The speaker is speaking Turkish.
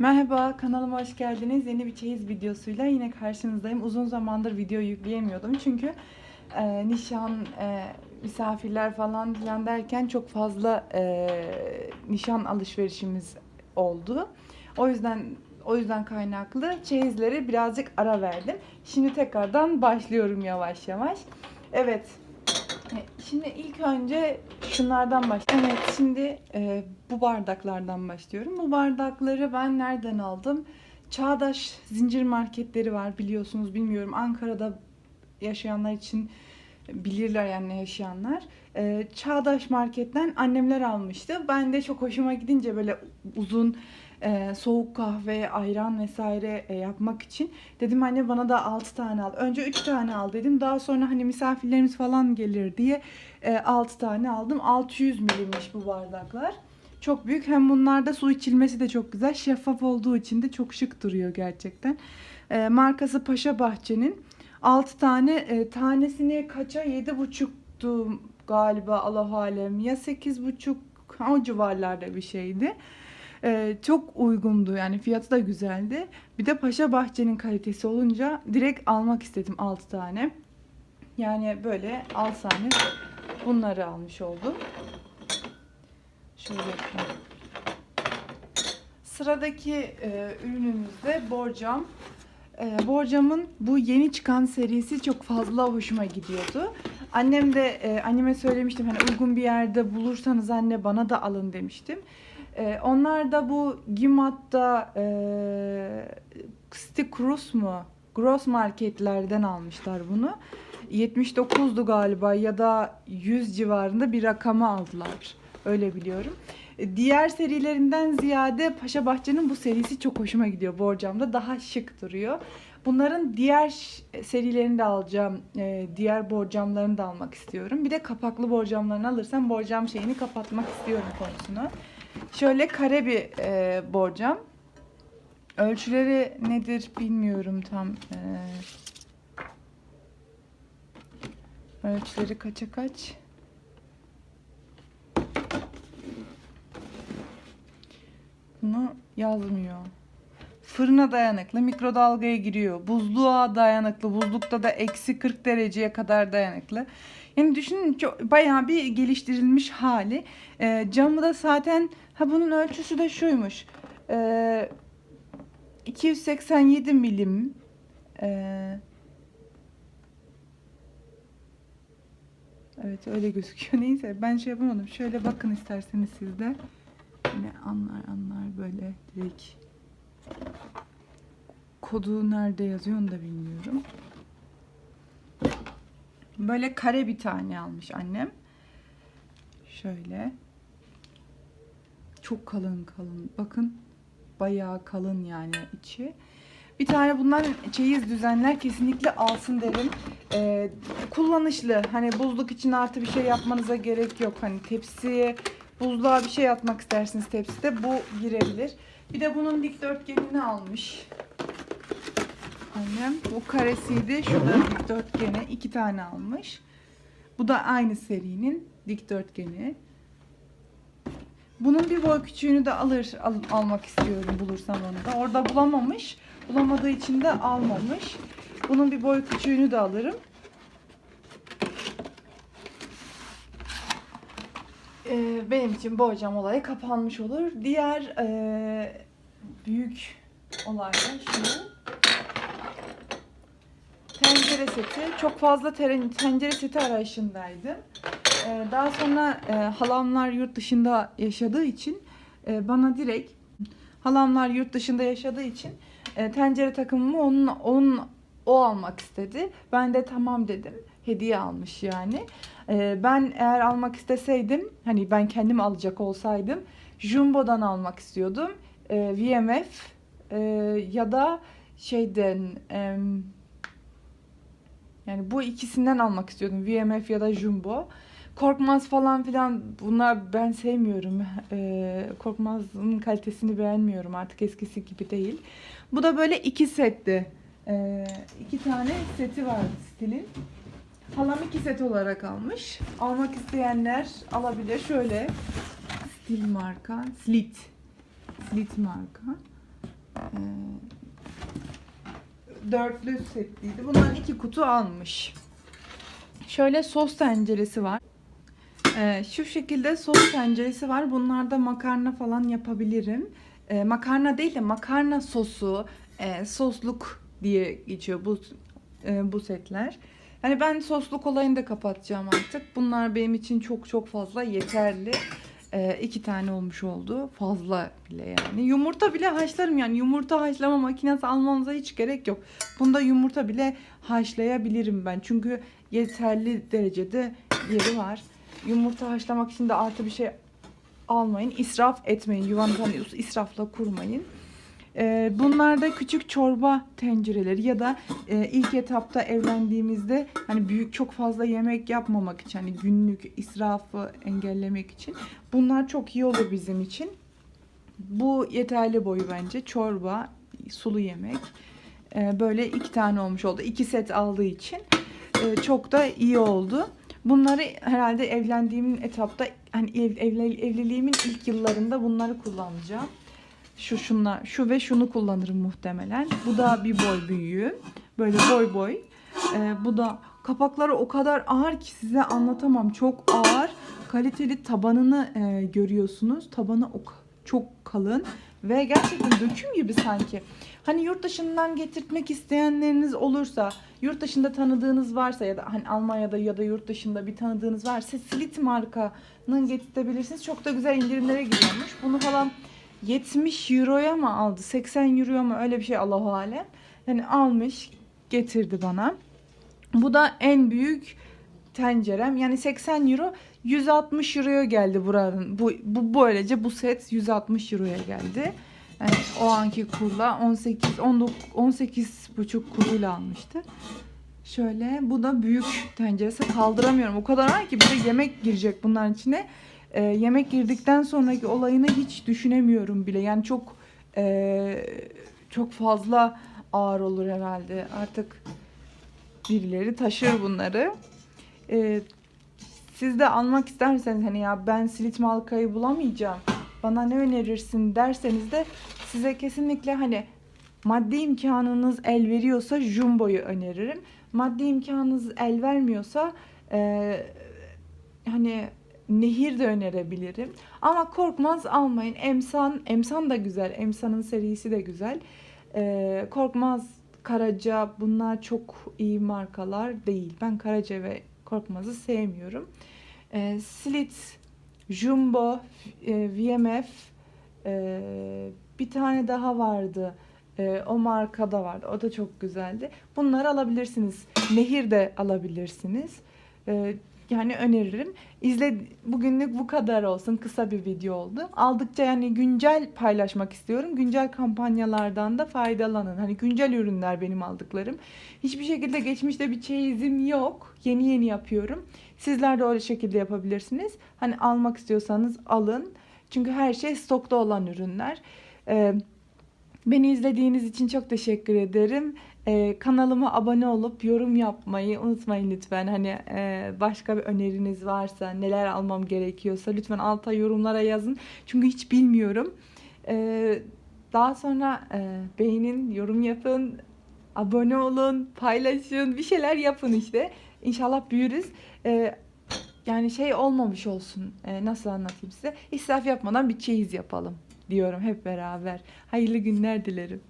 Merhaba, kanalıma hoş geldiniz. Yeni bir çeyiz videosuyla yine karşınızdayım. Uzun zamandır video yükleyemiyordum çünkü e, nişan, e, misafirler falan filan derken çok fazla e, nişan alışverişimiz oldu. O yüzden o yüzden kaynaklı çeyizleri birazcık ara verdim. Şimdi tekrardan başlıyorum yavaş yavaş. Evet, Şimdi ilk önce şunlardan başlayalım. Evet şimdi e, bu bardaklardan başlıyorum. Bu bardakları ben nereden aldım? Çağdaş zincir marketleri var biliyorsunuz bilmiyorum. Ankara'da yaşayanlar için bilirler yani yaşayanlar. E, Çağdaş marketten annemler almıştı. Ben de çok hoşuma gidince böyle uzun e, soğuk kahve, ayran vesaire e, yapmak için dedim anne bana da 6 tane al. Önce 3 tane al dedim. Daha sonra hani misafirlerimiz falan gelir diye e, 6 tane aldım. 600 milimmiş bu bardaklar. Çok büyük. Hem bunlarda su içilmesi de çok güzel. Şeffaf olduğu için de çok şık duruyor gerçekten. E, markası Paşa Bahçe'nin. 6 tane e, tanesini kaça 7,5'tu galiba Allah alem. Ya 8,5 o civarlarda bir şeydi. Ee, çok uygundu yani fiyatı da güzeldi. Bir de Paşa Bahçe'nin kalitesi olunca direkt almak istedim 6 tane. Yani böyle 6 tane bunları almış oldum. Şöyle yapayım. Sıradaki e, ürünümüz de borcam. E, borcamın bu yeni çıkan serisi çok fazla hoşuma gidiyordu. Annem de e, anneme söylemiştim hani uygun bir yerde bulursanız anne bana da alın demiştim. E, onlar da bu Gimat'ta e, Stikrus mu? Gross marketlerden almışlar bunu. 79'du galiba ya da 100 civarında bir rakama aldılar. Öyle biliyorum. E, Diğer serilerinden ziyade Paşa Bahçe'nin bu serisi çok hoşuma gidiyor. Borcamda daha şık duruyor. Bunların diğer serilerini de alacağım. E, Diğer borcamlarını da almak istiyorum. Bir de kapaklı borcamlarını alırsam borcam şeyini kapatmak istiyorum konusunu. Şöyle kare bir e, borcam. Ölçüleri nedir bilmiyorum tam. E, ölçüleri kaça kaç? Bunu yazmıyor. Fırına dayanıklı, mikrodalgaya giriyor. Buzluğa dayanıklı, buzlukta da eksi 40 dereceye kadar dayanıklı. Yani düşünün çok, bayağı bir geliştirilmiş hali. Ee, camı da zaten, ha bunun ölçüsü de şuymuş. Ee, 287 milim. Ee, evet öyle gözüküyor. Neyse ben şey yapamadım. Şöyle bakın isterseniz siz de. Yine anlar anlar böyle direkt kodu nerede yazıyor onu da bilmiyorum. Böyle kare bir tane almış annem. Şöyle. Çok kalın kalın. Bakın bayağı kalın yani içi. Bir tane bundan çeyiz düzenler kesinlikle alsın derim. Ee, kullanışlı. Hani buzluk için artı bir şey yapmanıza gerek yok. Hani tepsiye buzluğa bir şey atmak istersiniz tepside bu girebilir. Bir de bunun dikdörtgenini almış. Annem bu karesiydi. Şurada dikdörtgeni iki tane almış. Bu da aynı serinin dikdörtgeni. Bunun bir boy küçüğünü de alır al- almak istiyorum bulursam onu da. Orada bulamamış. Bulamadığı için de almamış. Bunun bir boy küçüğünü de alırım. Ee, benim için borcam olayı kapanmış olur. Diğer ee, büyük olay da şu. Tencere seti. Çok fazla tencere seti arayışındaydım. Ee, daha sonra e, halamlar yurt dışında yaşadığı için e, bana direkt halamlar yurt dışında yaşadığı için e, tencere takımımı onun, onun o almak istedi. Ben de tamam dedim. Hediye almış yani. E, ben eğer almak isteseydim hani ben kendim alacak olsaydım Jumbo'dan almak istiyordum. E, VMF e, ya da şeyden em, yani bu ikisinden almak istiyordum. VMF ya da Jumbo. Korkmaz falan filan bunlar ben sevmiyorum. Ee, Korkmaz'ın kalitesini beğenmiyorum artık eskisi gibi değil. Bu da böyle iki setti. Ee, iki tane seti var stilin. Halam iki set olarak almış. Almak isteyenler alabilir. Şöyle stil marka. Slit. Slit marka. Ee, dörtlü setliydi. Bundan iki kutu almış. Şöyle sos tenceresi var. Ee, şu şekilde sos tenceresi var. Bunlarda makarna falan yapabilirim. Ee, makarna değil de makarna sosu, e, sosluk diye geçiyor bu e, bu setler. Hani ben sosluk olayını da kapatacağım artık. Bunlar benim için çok çok fazla yeterli. Ee, iki tane olmuş oldu. Fazla bile yani. Yumurta bile haşlarım yani. Yumurta haşlama makinesi almanıza hiç gerek yok. Bunda yumurta bile haşlayabilirim ben. Çünkü yeterli derecede yeri var. Yumurta haşlamak için de artı bir şey almayın. İsraf etmeyin. Yuvanızı israfla kurmayın. Ee, bunlar da küçük çorba tencereleri ya da e, ilk etapta evlendiğimizde hani büyük çok fazla yemek yapmamak için hani günlük israfı engellemek için bunlar çok iyi olur bizim için. Bu yeterli boyu bence. Çorba, sulu yemek. Ee, böyle iki tane olmuş oldu. İki set aldığı için e, çok da iyi oldu. Bunları herhalde evlendiğimin etapta hani ev, evli- evliliğimin ilk yıllarında bunları kullanacağım. Şu şunla şu ve şunu kullanırım muhtemelen. Bu da bir boy büyüğü. Böyle boy boy. Ee, bu da kapakları o kadar ağır ki size anlatamam. Çok ağır. Kaliteli tabanını e, görüyorsunuz. Tabanı o çok kalın ve gerçekten döküm gibi sanki. Hani yurt dışından getirtmek isteyenleriniz olursa, yurt dışında tanıdığınız varsa ya da hani Almanya'da ya da yurt dışında bir tanıdığınız varsa Slit markanın getirtebilirsiniz. Çok da güzel indirimlere giriyormuş. Bunu falan 70 euroya mı aldı? 80 euroya mı? Öyle bir şey Allahu alem. Yani almış, getirdi bana. Bu da en büyük tencerem. Yani 80 euro 160 euroya geldi buranın. Bu, bu böylece bu set 160 euroya geldi. Yani o anki kurla 18 19 18 buçuk kuruyla almıştı. Şöyle bu da büyük tenceresi kaldıramıyorum. O kadar ağır ki bir de yemek girecek bunların içine. Ee, yemek girdikten sonraki olayını hiç düşünemiyorum bile. Yani çok e, çok fazla ağır olur herhalde. Artık birileri taşır bunları. Ee, siz de almak isterseniz hani ya ben silit malkayı bulamayacağım. Bana ne önerirsin derseniz de size kesinlikle hani maddi imkanınız el veriyorsa Jumbo'yu öneririm. Maddi imkanınız el vermiyorsa e, hani Nehir de önerebilirim. Ama korkmaz almayın. Emsan, Emsan da güzel. Emsan'ın serisi de güzel. Ee, korkmaz, Karaca bunlar çok iyi markalar değil. Ben Karaca ve Korkmaz'ı sevmiyorum. Ee, Slit, Jumbo, e, VMF, e, bir tane daha vardı. E, o markada vardı. O da çok güzeldi. Bunları alabilirsiniz. Nehir de alabilirsiniz. E, yani öneririm. İzle bugünlük bu kadar olsun. Kısa bir video oldu. Aldıkça yani güncel paylaşmak istiyorum. Güncel kampanyalardan da faydalanın. Hani güncel ürünler benim aldıklarım. Hiçbir şekilde geçmişte bir çeyizim yok. Yeni yeni yapıyorum. Sizler de öyle şekilde yapabilirsiniz. Hani almak istiyorsanız alın. Çünkü her şey stokta olan ürünler. Ee, beni izlediğiniz için çok teşekkür ederim. Ee, kanalıma abone olup yorum yapmayı unutmayın lütfen. Hani e, başka bir öneriniz varsa, neler almam gerekiyorsa lütfen alta yorumlara yazın. Çünkü hiç bilmiyorum. Ee, daha sonra e, beğenin, yorum yapın, abone olun, paylaşın, bir şeyler yapın işte. İnşallah büyürüz. Ee, yani şey olmamış olsun. Ee, nasıl anlatayım size? İsraf yapmadan bir çeyiz yapalım diyorum hep beraber. Hayırlı günler dilerim.